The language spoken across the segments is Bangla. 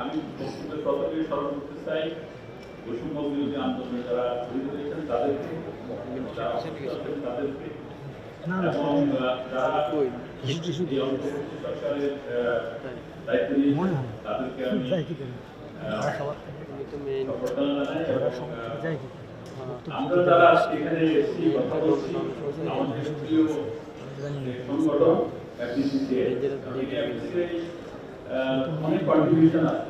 আমি বক্তব্যের কথাটি স্মরণ করতে চাই বৈষম্য বিরোধী আন্দোলনে যারা শহীদ হয়েছেন তাদেরকে তাদেরকে এবং যারা এই অন্তর্বর্তী সরকারের দায়িত্ব নিয়েছেন তাদেরকে আমি আমরা যারা এখানে এসেছি কথা বলছি আমাদের প্রিয় সংগঠন FDCCA, এই FDCCA, আহ, অনেক কন্ট্রিবিউশন আছে।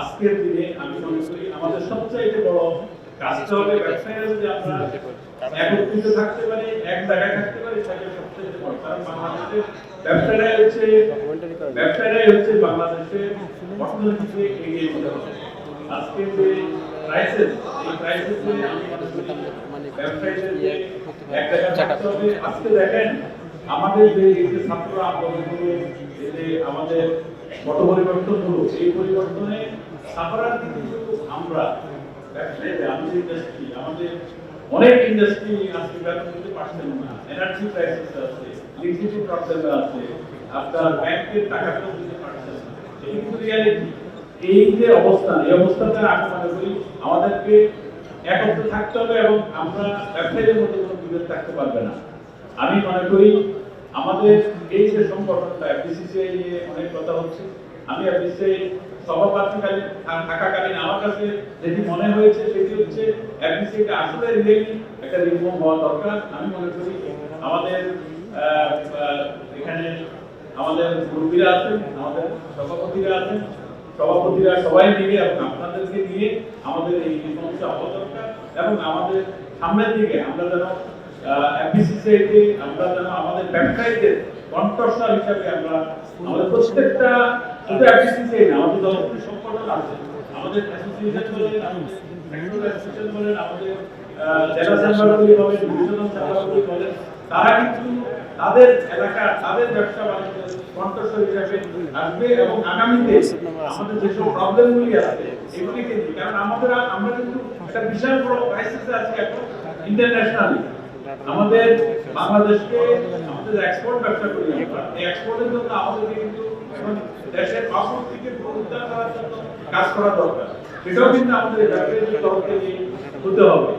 আজকের দিনে আমি মনে করি আমাদের সবচাইতে বড় কাজটা হবে ব্যবসায়ীরা যদি একত্রিত থাকতে এক জায়গায় থাকতে সবচেয়ে বড়। কারণ ব্যবসাটাই হচ্ছে ব্যবসাটাই হচ্ছে অর্থনীতিকে এগিয়ে নিতে হবে। যে ক্রাইসিস এই আমি আজকে দেখেন, আমাদের যে ছাত্র আন্দোলনগুলো যে আমাদের মত পরিবর্তন হলো এই পরিবর্তনে সাফারার কিন্তু আমরা এই যে অবস্থান এই মনে করি আমাদেরকে একত্রে থাকতে হবে এবং আমরা ব্যবসায়ীদের মধ্যে কোনো বিভেদ থাকতে পারবে না। আমি মনে করি আমাদের এই যে সংগঠনটা এফডিসিসিআই নিয়ে অনেক কথা হচ্ছে। আমি এফডিসিআই সভাপতিকালীন থাকাকালীন আমার কাছে যেটি মনে হয়েছে সেটি হচ্ছে এফডিসিআইটা আসলে রিয়েলি একটা রিফর্ম হওয়া দরকার। আমি মনে করি আমাদের এখানে আমাদের মুরব্বীরা আছেন, আমাদের সভাপতিরা আছেন। সভাপতিরা সবাই মিলে আপনাদেরকে নিয়ে আমাদের এই রিফর্মটা হওয়া দরকার এবং আমাদের সামনের দিকে আমরা যেন এফবিসিসিআইতে আমরা যেন আমাদের ব্যবসায়ীদের কণ্ঠস্বর হিসাবে আমরা আমাদের প্রত্যেকটা শুধু এফবিসিসিআই না, আমাদের দলগুলি আছে। আমাদের অ্যাসোসিয়েশন বলেন অ্যাসোসিয়েশন বলেন, আমাদের জেলা বলেন ডিভিশনাল বলেন, তারা কিন্তু তাদের এলাকা তাদের ব্যবসা বাণিজ্যের কণ্ঠস্বর হিসাবে আসবে এবং আগামীতে আমাদের যেসব প্রবলেমগুলি আছে, এগুলিকে কারণ আমাদের, আমরা কিন্তু একটা বিশাল বড় ক্রাইসিসে এখন ইন্টারন্যাশনালি আমাদের বাংলাদেশকে আমাদের এক্সপোর্ট ব্যবসা করি আমরা। এই এক্সপোর্টের জন্য আমাদের কিন্তু দেশের অর্থনীতিকে পুনরুদ্ধার করার জন্য কাজ করা দরকার। সেটাও কিন্তু আমাদের ব্যবসায়ীদের তরফ থেকে হতে হবে।